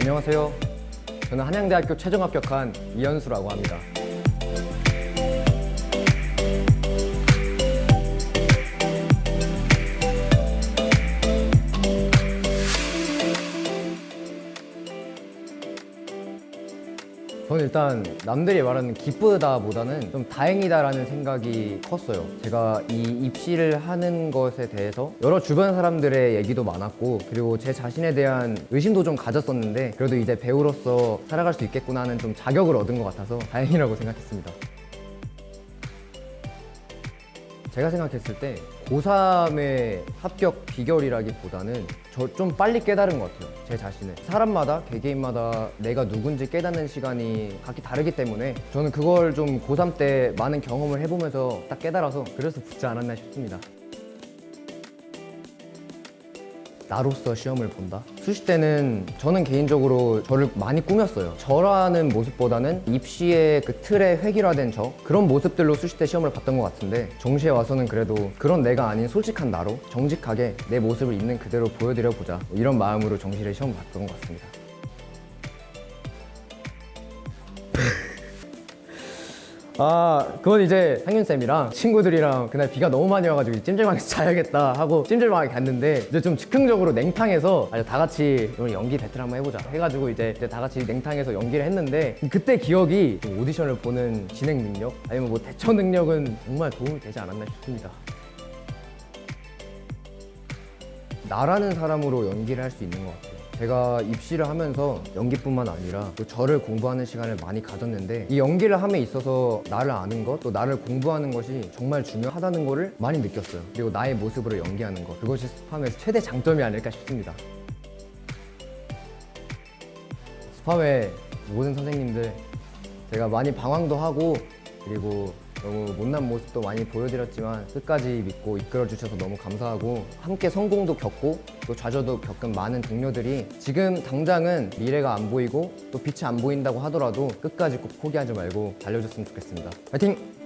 안녕하세요. 저는 한양대학교 최종 합격한 이현수라고 합니다. 저는 일단 남들이 말하는 기쁘다보다는 좀 다행이다라는 생각이 컸어요. 제가 이 입시를 하는 것에 대해서 여러 주변 사람들의 얘기도 많았고 그리고 제 자신에 대한 의심도 좀 가졌었는데 그래도 이제 배우로서 살아갈 수 있겠구나 하는 좀 자격을 얻은 것 같아서 다행이라고 생각했습니다. 제가 생각했을 때 고3의 합격 비결이라기보다는 저 좀 빨리 깨달은 것 같아요. 제 자신을. 사람마다 개개인마다 내가 누군지 깨닫는 시간이 각기 다르기 때문에 저는 그걸 좀 고3 때 많은 경험을 해보면서 딱 깨달아서 그래서 붙지 않았나 싶습니다. 나로서 시험을 본다? 수시 때는 저는 개인적으로 저를 많이 꾸몄어요. 저라는 모습보다는 입시의 그 틀에 획일화된 저 그런 모습들로 수시 때 시험을 봤던 것 같은데 정시에 와서는 그래도 그런 내가 아닌 솔직한 나로 정직하게 내 모습을 있는 그대로 보여드려 보자 뭐 이런 마음으로 정시를 시험 봤던 것 같습니다. 아, 그건 이제 상윤 쌤이랑 친구들이랑 그날 비가 너무 많이 와가지고 찜질방에서 자야겠다 하고 찜질방에 갔는데 이제 좀 즉흥적으로 냉탕에서 아주 다 같이 오늘 연기 배틀 한번 해보자 해가지고 이제, 이제 다 같이 냉탕에서 연기를 했는데 그때 기억이 좀 오디션을 보는 진행 능력 아니면 뭐 대처 능력은 정말 도움이 되지 않았나 싶습니다. 나라는 사람으로 연기를 할 수 있는 것 같아요. 제가 입시를 하면서 연기뿐만 아니라 또 저를 공부하는 시간을 많이 가졌는데 이 연기를 함에 있어서 나를 아는 것, 또 나를 공부하는 것이 정말 중요하다는 것을 많이 느꼈어요. 그리고 나의 모습으로 연기하는 것, 그것이 스팜의 최대 장점이 아닐까 싶습니다. 스팜의 모든 선생님들 제가 많이 방황도 하고 그리고 너무 못난 모습도 많이 보여드렸지만 끝까지 믿고 이끌어 주셔서 너무 감사하고 함께 성공도 겪고 또 좌절도 겪은 많은 동료들이 지금 당장은 미래가 안 보이고 또 빛이 안 보인다고 하더라도 끝까지 꼭 포기하지 말고 달려줬으면 좋겠습니다. 파이팅!